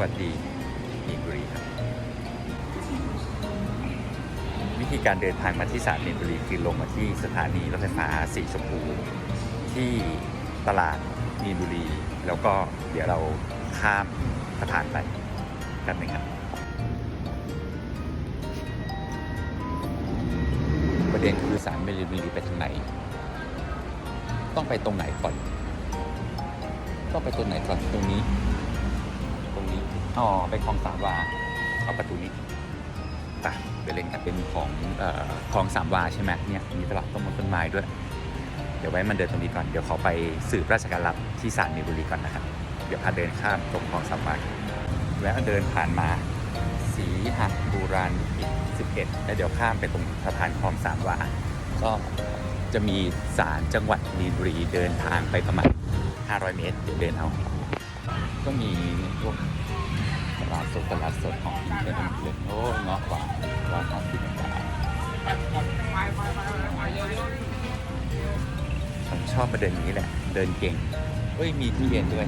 วัสดีมีนบุรีครับ วิธีการเดินทางมาที่สถานีมีนบุรีคือลงมาที่สถานีรถไฟฟ้าสีชมพู ที่ตลาดมีนบุรี แล้วก็เดี๋ยวเราข้ามสะพานไปกันหนึ่งครับประเด็นคือสารมีนบุรีไปทางไหน ต้องไปตรงไหนก่อน ต้องไปตรงไหนก่อนตรงนี้ นี้อ๋อไปคลองสามวาเอาประตูนี้ไปไปเล่นกันเป็นของเอ่อคลองสามวาใช่ไหมเนี่ยมีตลาดต้นไม้ต้นไม้ด้วย เดี๋ยวไว้มันเดินตรงนี้ก่อนเดี๋ยวขอไปสืบราชการรับที่ศาลมีนบุรีก่อนนะครับเดี๋ยวพาเดินข้ามตรงคลองสามวาแล้วเดินผ่านมาสีหักบูรานอีก11 แล้วเดี๋ยวข้ามไปตรงสะพานคลองสามวาก็จะมีศาลจังหวัดมีนบุรีเดินทางไปประมาณ 500 เมตรเดี๋ยวเดินเอา ก็มีพวก ตลาดสดตลาดสดของกินเป็นเล็กโอ้ยเงาะกว่าร้อยห้าสิบบาทผมชอบประเด็นนี้แหละ เดินเก่งเอ้ย มีทุเรียนด้วย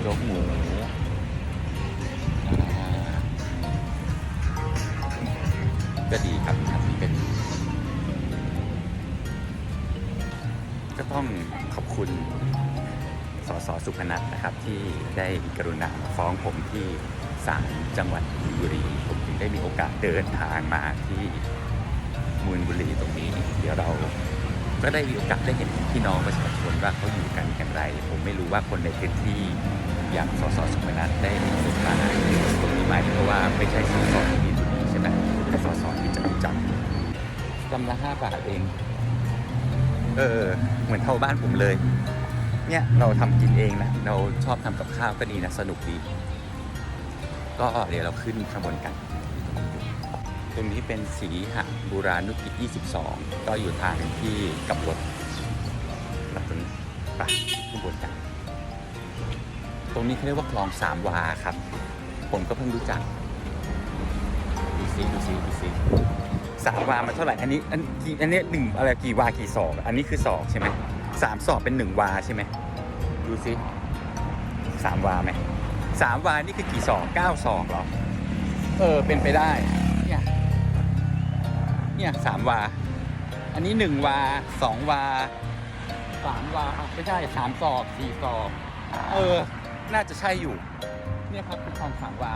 โจ๊กหมูก็ดีครับอันนี้เป็นก็ต้องขอบคุณ สสสุพนัทนะครับที่ได้กรุณาฟ้องผมที่ศาลจังหวัดมีนบุรี ผมถึงได้มีโอกาสเดินทางมาที่มูลบุรีตรงนี้ เดี๋ยวเราก็ได้มีโอกาสได้เห็นพี่น้องประชาชนว่าเขาอยู่กันอย่างไร ผมไม่รู้ว่าคนในพื้นที่อย่างสสสุพนัทได้ศึกษาตรงนี้ไหมเพราะว่าไม่ใช่สสที่มีนบุรีใช่ไหมเป็นสสที่จะรู้จักกำละห้าบาทเอง เออ เหมือนเท่าบ้านผมเลย เนี่ยเราทำกินเองนะ เราชอบทำกับข้าวก็ดีนะสนุกดี ก็เดี๋ยวเราขึ้นข้างบนกัน ตรงนี้เป็นสีหะบูรานุกิจ22 ก็อยู่ทางที่กับรถแบบตรงนี้ไปขึ้นบนกัน ตรงนี้เขาเรียกว่าคลองสามวาครับ ผมก็เพิ่งรู้จักดูซิดูซิดูซิสามวามันเท่าไหร่ อันนี้อันอันนี้หนึ่งอะไรกี่วากี่ศอก อันนี้คือศอกใช่ไหมสามศอกเป็นหนึ่งวาใช่ไหม ดูสิสามวาไหมสามวานี่คือกี่ศอกเก้าศอกหรอ เออ เป็นไปได้ เนี่ย เนี่ยสามวา อันนี้หนึ่งวาสองวาสามวาไม่ใช่สามศอกสี่ศอก เออ น่าจะใช่อยู่ เนี่ยครับคือคลองสามวา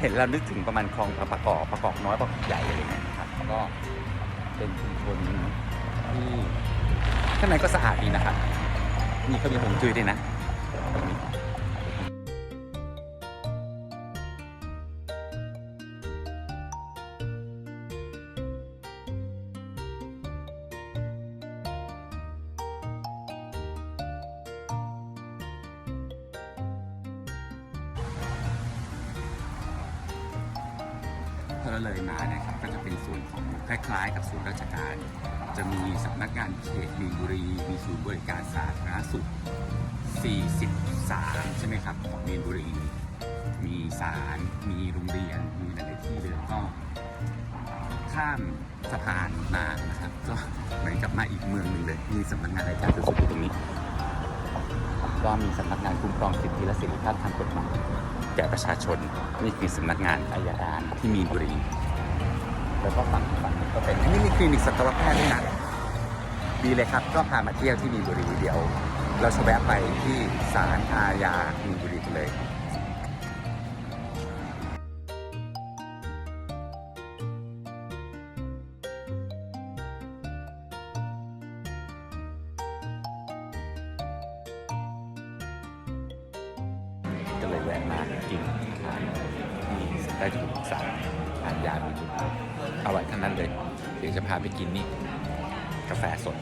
เห็นเรานึกถึงประมาณคลองประกอบประกอบน้อยประกอบใหญ่อะไรเงี้ยครับแล้วก็เป็นชุมชนที่ข้างในก็สะอาดดีนะครับ นี่เขามีหงจุ้ยด้วยนะถ้าเราเลยมาเนะครับก็จะเป็นส่วนของคล้ายๆ กับศูนย์ราชการ จะมีสำนักงานเขตมีนบุรี มีศูนย์บริการสาธารณสุข 43 ใช่ไหมครับ ของมีนบุรี มีศาล มีโรงเรียน มีหลายที่เลยก็ข้ามสะพานมานะครับ ก็เหมือนกับมาอีกเมืองหนึ่งเลย มีสำนักงานรายการสุดๆอยู่ตรงนี้ ก็มีสำนักงานคุ้มครองสิทธิและเสรีภาพทางกฎหมายแก่ประชาชนนี่คือสำนักงานอายการที่มีนบุรี แล้วก็ฝั่งฝั่งนี้ก็เป็นอันนี้มีคลินิกสัตวแพทย์ด้วยนะดีเลยครับ ก็พามาเที่ยวที่มีนบุรีเดี๋ยว เราจะแวะไปที่ศาลอาญามีนบุรีกันเลยก็เลยแวะมากินทานที่ได้ถูกสาร ทานยามีบุญอร่อยทั้งนั้นเลย เดี๋ยวจะพาไปกินนี่ กาแฟสด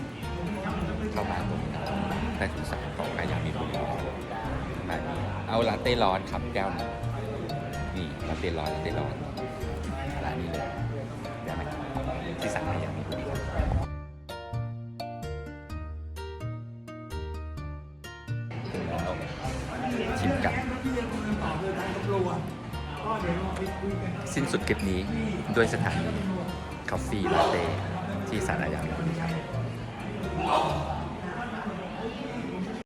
เข้ามาตรงใต้ถุนสารของอายามีบุญมาเอาลาเต้ร้อนครับแก้วหนึงนี่ลาเต้ร้อนลาเต้ร้อนร้านนี้เลยเดี๋ยวไหมที่สั่งอายามีบุญแล้วชิมกัน สิ้นสุดคลิปนี้ด้วยสถานีคาเฟ่ลาเต้ที่สารอาญาครับ